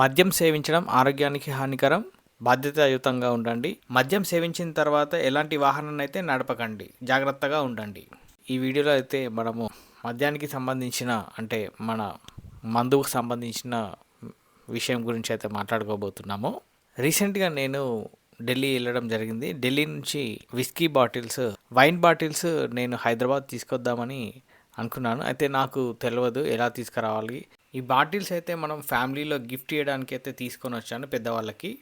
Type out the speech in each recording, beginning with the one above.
మద్యం సేవించడం ఆరోగ్యానికి హానికరం. బాధ్యతాయుతంగా ఉండండి. మద్యం సేవించిన తర్వాత ఎలాంటి వాహనాన్ని అయితే నడపకండి. జాగ్రత్తగా ఉండండి. ఈ వీడియోలో అయితే మనము మద్యానికి సంబంధించిన అంటే మన మందుకు సంబంధించిన విషయం గురించి అయితే మాట్లాడుకోబోతున్నాము. రీసెంట్గా నేను ఢిల్లీ వెళ్ళడం జరిగింది. ఢిల్లీ నుంచి విస్కీ బాటిల్స్ వైన్ బాటిల్స్ నేను హైదరాబాద్ తీసుకొద్దామని అనుకున్నాను. అయితే నాకు తెలియదు ఎలా తీసుకురావాలి. ఈ బాటిల్స్ అయితే మనం ఫ్యామిలీలో గిఫ్ట్ ఇవ్వడానికి అయితే తీసుకొని వచ్చాను పెద్దవాళ్ళకి.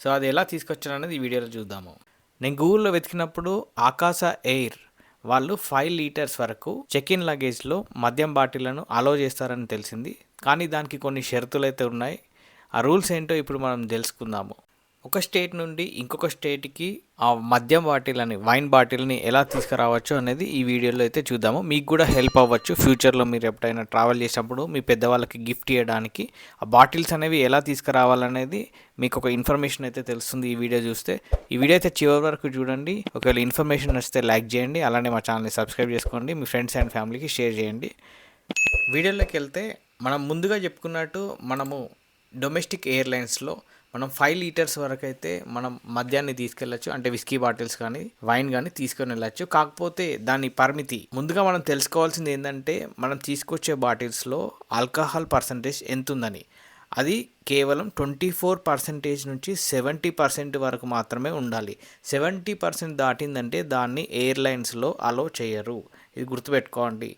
సో అది ఎలా తీసుకొచ్చాను అనేది ఈ వీడియోలో చూద్దాము. నేను గూగుల్లో వెతికినప్పుడు ఆకాశ ఎయిర్ వాళ్ళు ఫైవ్ లీటర్స్ వరకు చెక్ ఇన్ లగేజ్లో మద్యం బాటిళ్ళను అలో చేస్తారని తెలిసింది. కానీ దానికి కొన్ని షరతులు అయితే ఉన్నాయి. ఆ రూల్స్ ఏంటో ఇప్పుడు మనం తెలుసుకుందాము. ఒక స్టేట్ నుండి ఇంకొక స్టేట్కి ఆ మద్యం బాటిల్ని వైన్ బాటిల్ని ఎలా తీసుకురావచ్చు అనేది ఈ వీడియోలో అయితే చూద్దాము. మీకు కూడా హెల్ప్ అవ్వచ్చు. ఫ్యూచర్లో మీరు ఎప్పుడైనా ట్రావెల్ చేసినప్పుడు మీ పెద్దవాళ్ళకి గిఫ్ట్ ఇవ్వడానికి ఆ బాటిల్స్ అనేవి ఎలా తీసుకురావాలనేది మీకు ఒక ఇన్ఫర్మేషన్ అయితే తెలుస్తుంది ఈ వీడియో చూస్తే. ఈ వీడియో అయితే చివరి వరకు చూడండి. ఒకవేళ ఇన్ఫర్మేషన్ నచ్చితే లైక్ చేయండి. అలానే మా ఛానల్ని సబ్స్క్రైబ్ చేసుకోండి. మీ ఫ్రెండ్స్ అండ్ ఫ్యామిలీకి షేర్ చేయండి. వీడియోలోకి వెళ్తే మనం ముందుగా చెప్పుకున్నట్టు మనము డొమెస్టిక్ ఎయిర్లైన్స్లో మనం ఫైవ్ లీటర్స్ వరకు అయితే మనం మద్యాన్ని తీసుకెళ్ళచ్చు అంటే విస్కీ బాటిల్స్ కానీ వైన్ కానీ తీసుకొని వెళ్ళచ్చు. కాకపోతే దాని పరిమితి ముందుగా మనం తెలుసుకోవాల్సింది ఏంటంటే మనం తీసుకొచ్చే బాటిల్స్లో ఆల్కహాల్ పర్సంటేజ్ ఎంత ఉందని అది కేవలం ట్వంటీ ఫోర్ పర్సెంటేజ్ నుంచి సెవెంటీ పర్సెంట్ వరకు మాత్రమే ఉండాలి. సెవెంటీ పర్సెంట్ దాటిందంటే దాన్ని ఎయిర్లైన్స్లో అలో చేయరు. ఇది గుర్తుపెట్టుకోండి.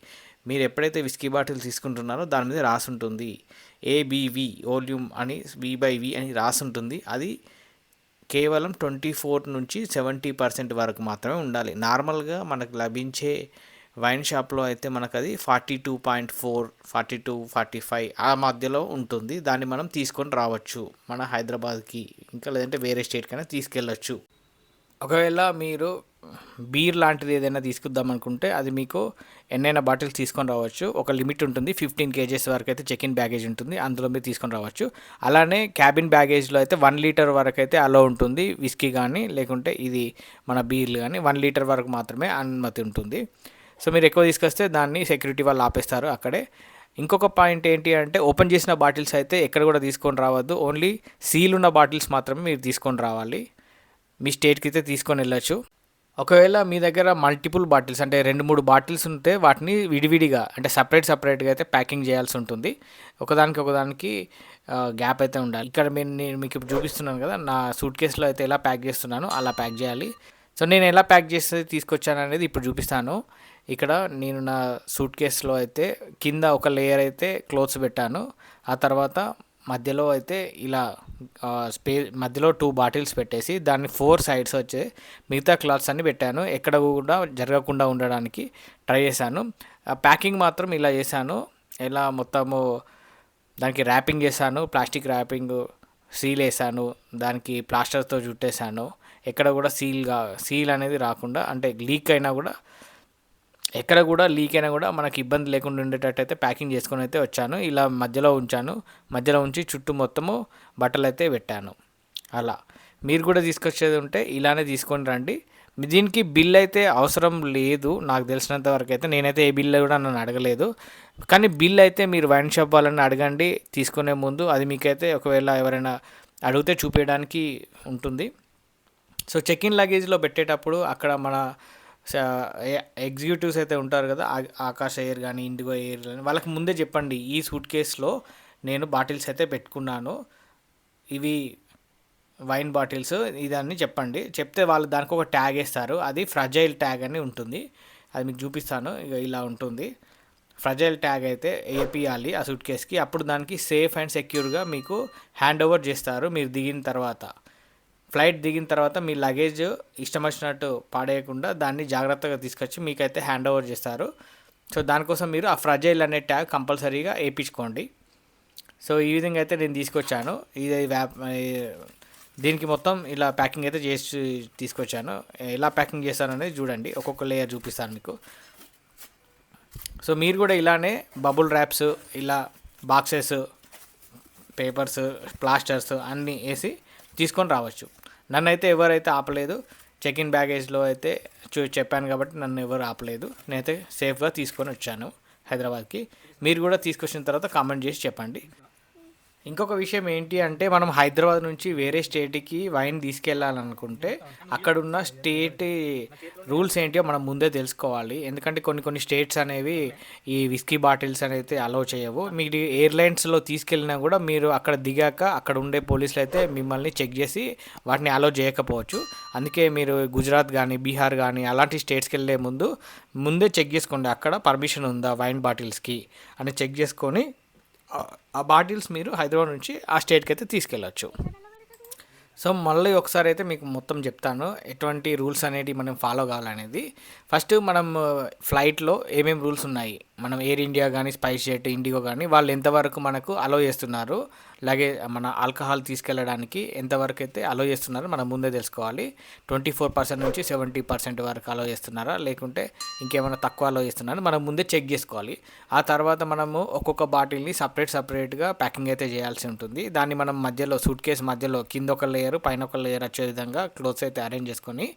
మీరు ఎప్పుడైతే విస్కీ బాటిల్ తీసుకుంటున్నారో దాని మీద రాసి ఉంటుంది ఏబీవి ఓల్యూమ్ అని వి బై వి అని రాసి ఉంటుంది అది కేవలం ట్వంటీ ఫోర్ నుంచి సెవెంటీ పర్సెంట్ వరకు మాత్రమే ఉండాలి. నార్మల్గా మనకు లభించే వైన్ షాప్లో అయితే మనకు అది forty two point four forty two forty five ఆ మధ్యలో ఉంటుంది. దాన్ని మనం తీసుకొని రావచ్చు. మన హైదరాబాద్కి ఇంకా లేదంటే వేరే స్టేట్కైనా తీసుకెళ్ళచ్చు. ఒకవేళ మీరు బీర్ లాంటిది ఏదైనా తీసుకుందాం అనుకుంటే అది మీకు ఎన్నైనా బాటిల్స్ తీసుకొని రావచ్చు. ఒక లిమిట్ ఉంటుంది ఫిఫ్టీన్ కేజెస్ వరకు అయితే చెక్ ఇన్ బ్యాగేజ్ ఉంటుంది అందులో మీరు తీసుకొని రావచ్చు. అలానే క్యాబిన్ బ్యాగేజ్లో అయితే వన్ లీటర్ వరకు అయితే అలో ఉంటుంది విస్కీ కానీ లేకుంటే ఇది మన బీర్లు కానీ వన్ లీటర్ వరకు మాత్రమే అనుమతి ఉంటుంది. సో మీరు ఎక్కువ తీసుకొస్తే దాన్ని సెక్యూరిటీ వాళ్ళు ఆపేస్తారు అక్కడే. ఇంకొక పాయింట్ ఏంటి అంటే ఓపెన్ చేసిన బాటిల్స్ అయితే ఎక్కడ కూడా తీసుకొని రావద్దు. ఓన్లీ సీల్ ఉన్న బాటిల్స్ మాత్రమే మీరు తీసుకొని రావాలి. మీ స్టేట్కి అయితే తీసుకొని వెళ్ళచ్చు. ఒకవేళ మీ దగ్గర మల్టిపుల్ బాటిల్స్ అంటే రెండు మూడు బాటిల్స్ ఉంటే వాటిని విడివిడిగా అంటే సపరేట్ సపరేట్గా అయితే ప్యాకింగ్ చేయాల్సి ఉంటుంది. ఒకదానికి ఒకదానికి గ్యాప్ అయితే ఉండాలి. ఇక్కడ నేను నేను మీకు ఇప్పుడు చూపిస్తున్నాను కదా నా సూట్ కేసులో అయితే ఎలా ప్యాక్ చేస్తున్నాను అలా ప్యాక్ చేయాలి. సో నేను ఎలా ప్యాక్ చేసి తీసుకొచ్చాను అనేది ఇప్పుడు చూపిస్తాను. ఇక్కడ నేను నా సూట్ కేసులో అయితే కింద ఒక లేయర్ అయితే క్లోత్స్ పెట్టాను. ఆ తర్వాత మధ్యలో అయితే ఇలా స్పే మధ్యలో టూ బాటిల్స్ పెట్టేసి దాన్ని ఫోర్ సైడ్స్ వచ్చే మిగతా క్లాత్స్ అన్ని పెట్టాను. ఎక్కడ కూడా జరగకుండా ఉండడానికి ట్రై చేశాను. ప్యాకింగ్ మాత్రం ఇలా చేశాను. ఇలా మొత్తము దానికి ర్యాపింగ్ చేశాను. ప్లాస్టిక్ ర్యాపింగ్ సీల్ వేసాను దానికి ప్లాస్టర్తో చుట్టేశాను. ఎక్కడ కూడా సీల్గా సీల్ అనేది రాకుండా అంటే లీక్ అయినా కూడా ఎక్కడ కూడా లీక్ అయినా కూడా మనకి ఇబ్బంది లేకుండా ఉండేటట్టు అయితే ప్యాకింగ్ చేసుకొని అయితే వచ్చాను. ఇలా మధ్యలో ఉంచాను. మధ్యలో ఉంచి చుట్టూ మొత్తము బట్టలు అయితే పెట్టాను. అలా. మీరు కూడా తీసుకొచ్చేది ఉంటే ఇలానే తీసుకొని రండి. దీనికి బిల్ అయితే అవసరం లేదు. నాకు తెలిసినంత వరకు అయితే నేనైతే ఏ బిల్ కూడా నన్ను అడగలేదు. కానీ బిల్ అయితే మీరు వైన్ షాప్ వాళ్ళని అడగండి తీసుకునే ముందు. అది మీకైతే ఒకవేళ ఎవరైనా అడిగితే చూపించడానికి ఉంటుంది. సో చెక్ ఇన్ లగేజ్లో పెట్టేటప్పుడు అక్కడ మన ఎగ్జిక్యూటివ్స్ అయితే ఉంటారు కదా ఆకాశ ఎయిర్ కానీ ఇండిగో ఎయిర్ కానీ వాళ్ళకి ముందే చెప్పండి ఈ సూట్ కేస్లో నేను బాటిల్స్ అయితే పెట్టుకున్నాను ఇవి వైన్ బాటిల్స్ ఇదన్నీ చెప్పండి చెప్తే వాళ్ళు దానికి ఒక ట్యాగ్ వేస్తారు అది ఫ్రజైల్ ట్యాగ్ అని ఉంటుంది అది మీకు చూపిస్తాను ఇక ఇలా ఉంటుంది ఫ్రజైల్ ట్యాగ్ అయితే వేపియాలి ఆ సూట్ కేస్కి అప్పుడు దానికి సేఫ్ అండ్ సెక్యూర్గా మీకు హ్యాండ్ ఓవర్ చేస్తారు మీరు దిగిన తర్వాత. ఫ్లైట్ దిగిన తర్వాత మీ లగేజ్ ఇష్టం వచ్చినట్టు పాడేయకుండా దాన్ని జాగ్రత్తగా తీసుకొచ్చి మీకైతే హ్యాండ్ ఓవర్ చేస్తారు. సో దానికోసం మీరు ఆ ఫ్రజైల్ అనే ట్యాగ్ కంపల్సరీగా వేయించుకోండి. సో ఈ విధంగా అయితే నేను తీసుకొచ్చాను. ఇది వ్యాప్ దీనికి మొత్తం ఇలా ప్యాకింగ్ అయితే చేసి తీసుకొచ్చాను. ఎలా ప్యాకింగ్ చేస్తాననేది చూడండి. ఒక్కొక్క లేయర్ చూపిస్తాను మీకు. సో మీరు కూడా ఇలానే బబుల్ ర్యాప్స్ ఇలా బాక్సెస్ పేపర్స్ ప్లాస్టర్స్ అన్నీ వేసి తీసుకొని రావచ్చు. నన్నైతే ఎవరైతే ఆపలేదు చెక్ ఇన్ బ్యాగేజ్లో అయితే చూ చెప్పాను కాబట్టి నన్ను ఎవరు ఆపలేదు. నేనైతే సేఫ్గా తీసుకొని వచ్చాను హైదరాబాద్కి. మీరు కూడా తీసుకొచ్చిన తర్వాత కామెంట్ చేసి చెప్పండి. ఇంకొక విషయం ఏంటి అంటే మనం హైదరాబాద్ నుంచి వేరే స్టేట్కి వైన్ తీసుకెళ్ళాలనుకుంటే అక్కడున్న స్టేట్ రూల్స్ ఏంటో మనం ముందే తెలుసుకోవాలి. ఎందుకంటే కొన్ని కొన్ని స్టేట్స్ అనేవి ఈ విస్కీ బాటిల్స్ అనేది అలౌ చేయవు. మీరు ఎయిర్లైన్స్లో తీసుకెళ్ళినా కూడా మీరు అక్కడ దిగాక అక్కడ ఉండే పోలీసులు అయితే మిమ్మల్ని చెక్ చేసి వాటిని అలౌ చేయకపోవచ్చు. అందుకే మీరు గుజరాత్ కానీ బీహార్ కానీ అలాంటి స్టేట్స్కి వెళ్ళే ముందు ముందే చెక్ చేసుకోండి అక్కడ పర్మిషన్ ఉందా వైన్ బాటిల్స్కి అని చెక్ చేసుకొని ఆ- బాటిల్స్ మీరు హైదరాబాద్ నుంచి ఆ స్టేట్కి అయితే తీసుకెళ్ళచ్చు. సో మళ్ళీ ఒకసారి అయితే మీకు మొత్తం చెప్తాను. ఎటువంటి రూల్స్ అనేవి మనం ఫాలో కావాలనేది. ఫస్ట్ మనం ఫ్లైట్లో ఏమేమి రూల్స్ ఉన్నాయి? మనం ఎయిర్ ఇండియా కానీ స్పైస్ జెట్ ఇండిగో కానీ వాళ్ళు ఎంతవరకు మనకు అలో చేస్తున్నారు అలాగే మన ఆల్కహాల్ తీసుకెళ్ళడానికి ఎంతవరకు అయితే అలో చేస్తున్నారో మనం ముందే తెలుసుకోవాలి. ట్వంటీ ఫోర్ పర్సెంట్ నుంచి సెవెంటీ పర్సెంట్ వరకు అలో చేస్తున్నారా లేకుంటే ఇంకేమైనా తక్కువ అలో చేస్తున్నారా మనం ముందే చెక్ చేసుకోవాలి. ఆ తర్వాత మనము ఒక్కొక్క బాటిల్ని సపరేట్ సపరేట్గా ప్యాకింగ్ అయితే చేయాల్సి ఉంటుంది. దాన్ని మనం మధ్యలో సూట్ కేసు మధ్యలో కింద ఒక లేయర్ పైన ఒక లేయర్ వచ్చే విధంగా క్లోత్స్ అయితే అరేంజ్ చేసుకొని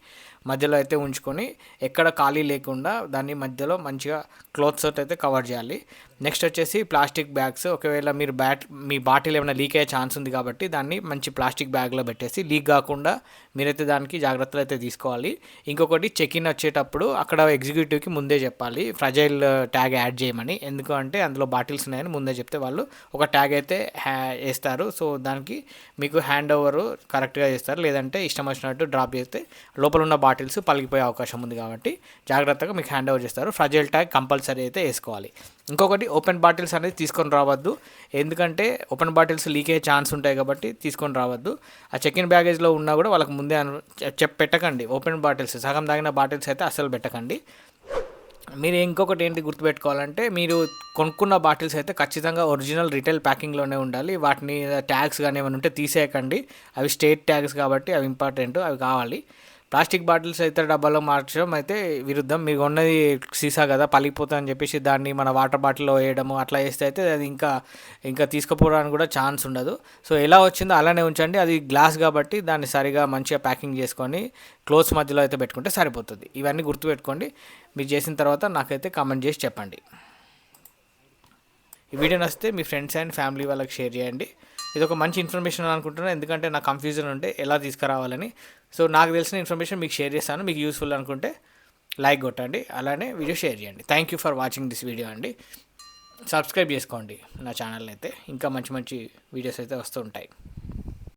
మధ్యలో అయితే ఉంచుకొని ఎక్కడ ఖాళీ లేకుండా దాన్ని మధ్యలో మంచిగా క్లోత్స్ అయితే కవర్ చేయాలి. నెక్స్ట్ వచ్చేసి ప్లాస్టిక్ బ్యాగ్స్ ఒకవేళ మీరు బ్యాట్ మీ బాటిల్ ఏమైనా లీక్ అయ్యే ఛాన్స్ ఉంది కాబట్టి దాన్ని మంచి ప్లాస్టిక్ బ్యాగ్లో పెట్టేసి లీక్ కాకుండా మీరైతే దానికి జాగ్రత్తలు అయితే తీసుకోవాలి. ఇంకొకటి చెక్ ఇన్ వచ్చేటప్పుడు అక్కడ ఎగ్జిక్యూటివ్కి ముందే చెప్పాలి. ఫ్రజైల్ ట్యాగ్ యాడ్ చేయమని. ఎందుకంటే అందులో బాటిల్స్ ఉన్నాయని ముందే చెప్తే వాళ్ళు ఒక ట్యాగ్ అయితే హ్యా వేస్తారు. సో దానికి మీకు హ్యాండ్ ఓవర్ కరెక్ట్గా చేస్తారు. లేదంటే ఇష్టం వచ్చినట్టు డ్రాప్ చేస్తే లోపల ఉన్న బాటిల్స్ పలిగిపోయే అవకాశం ఉంది కాబట్టి జాగ్రత్తగా మీకు హ్యాండ్ ఓవర్ చేస్తారు. ఫ్రజైల్ ట్యాగ్ కంపల్సరీ అయితే వేసుకోవాలి. ఇంకొకటి ఓపెన్ బాటిల్స్ అనేది తీసుకొని రావద్దు. ఎందుకంటే ఓపెన్ బాటిల్స్ లీక్ అయ్యే ఛాన్స్ ఉంటాయి కాబట్టి తీసుకొని రావద్దు. ఆ చెక్ ఇన్ బ్యాగేజ్లో ఉన్నా కూడా వాళ్ళకి ముందే అను చెప్ పెట్టకండి. ఓపెన్ బాటిల్స్ సగం తాగిన బాటిల్స్ అయితే అసలు పెట్టకండి. మీరు ఇంకొకటి ఏంటి గుర్తుపెట్టుకోవాలంటే మీరు కొనుక్కున్న బాటిల్స్ అయితే ఖచ్చితంగా ఒరిజినల్ రిటైల్ ప్యాకింగ్లోనే ఉండాలి. వాటిని ట్యాగ్స్ కానీ ఏమైనా ఉంటే తీసేయకండి. అవి స్టేట్ ట్యాగ్స్ కాబట్టి అవి ఇంపార్టెంట్ అవి కావాలి. ప్లాస్టిక్ బాటిల్స్ అయితే డబ్బాలో మార్చడం అయితే విరుద్ధం. మీకు ఉన్నది సీసా కదా పలిగిపోతుందని చెప్పేసి దాన్ని మన వాటర్ బాటిల్లో వేయడము అట్లా చేస్తే అయితే అది ఇంకా ఇంకా తీసుకుపోవడానికి కూడా ఛాన్స్ ఉండదు. సో ఎలా వచ్చిందో అలానే ఉంచండి. అది గ్లాస్ కాబట్టి దాన్ని సరిగా మంచిగా ప్యాకింగ్ చేసుకొని క్లోజ్ మధ్యలో అయితే పెట్టుకుంటే సరిపోతుంది. ఇవన్నీ గుర్తుపెట్టుకోండి. మీరు చేసిన తర్వాత నాకైతే కామెంట్ చేసి చెప్పండి. ఈ వీడియో నచ్చితే మీ ఫ్రెండ్స్ అండ్ ఫ్యామిలీ వాళ్ళకి షేర్ చేయండి. ఇది ఒక మంచి ఇన్ఫర్మేషన్ అనుకుంటున్నాను ఎందుకంటే నాకు కన్ఫ్యూజన్ ఉంటే ఎలా తీసుకురావాలని. సో నాకు తెలిసిన ఇన్ఫర్మేషన్ మీకు షేర్ చేస్తాను. మీకు యూస్ఫుల్ అనుకుంటే లైక్ కొట్టండి. అలానే వీడియో షేర్ చేయండి. Thank you for watching this video అండి. సబ్స్క్రైబ్ చేసుకోండి. నా ఛానల్ అయితే ఇంకా మంచి మంచి వీడియోస్ అయితే వస్తూ ఉంటాయి.